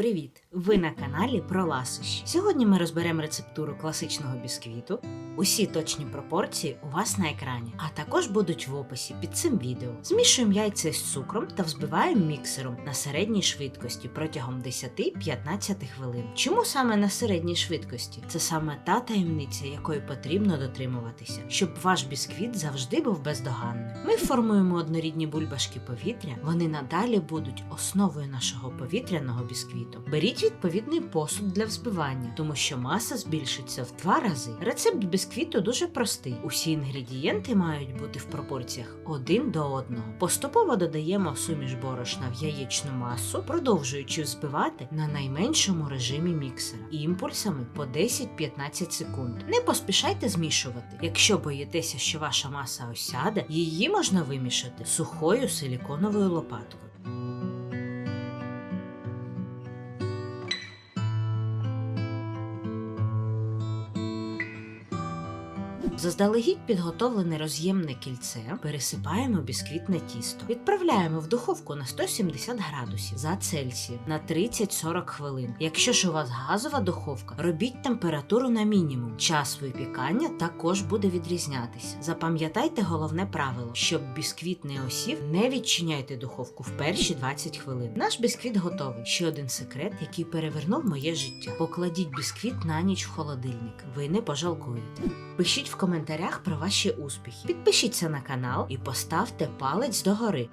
Привіт! Ви на каналі про ласощі. Сьогодні ми розберемо рецептуру класичного бісквіту. Усі точні пропорції у вас на екрані, а також будуть в описі під цим відео. Змішуємо яйця з цукром та взбиваємо міксером на середній швидкості протягом 10-15 хвилин. Чому саме на середній швидкості? Це саме та таємниця, якої потрібно дотримуватися, щоб ваш бісквіт завжди був бездоганним. Ми формуємо однорідні бульбашки повітря, вони надалі будуть основою нашого повітряного бісквіту. Беріть відповідний посуд для взбивання, тому що маса збільшиться в два рази. Рецепт бісквіту дуже простий. Усі інгредієнти мають бути в пропорціях один до одного. Поступово додаємо суміш борошна в яєчну масу, продовжуючи взбивати на найменшому режимі міксера імпульсами по 10-15 секунд. Не поспішайте змішувати. Якщо боїтеся, що ваша маса осяде, її можна вимішати сухою силіконовою лопаткою. Заздалегідь підготовлене роз'ємне кільце пересипаємо бісквітне тісто. Відправляємо в духовку на 170 градусів за Цельсієм на 30-40 хвилин. Якщо ж у вас газова духовка, робіть температуру на мінімум. Час випікання також буде відрізнятися. Запам'ятайте головне правило: щоб бісквіт не осів, не відчиняйте духовку в перші 20 хвилин. Наш бісквіт готовий. Ще один секрет, який перевернув моє життя. Покладіть бісквіт на ніч в холодильник. Ви не пожалкуєте. Пишіть в коментарях про ваші успіхи. Підпишіться на канал і поставте палець догори.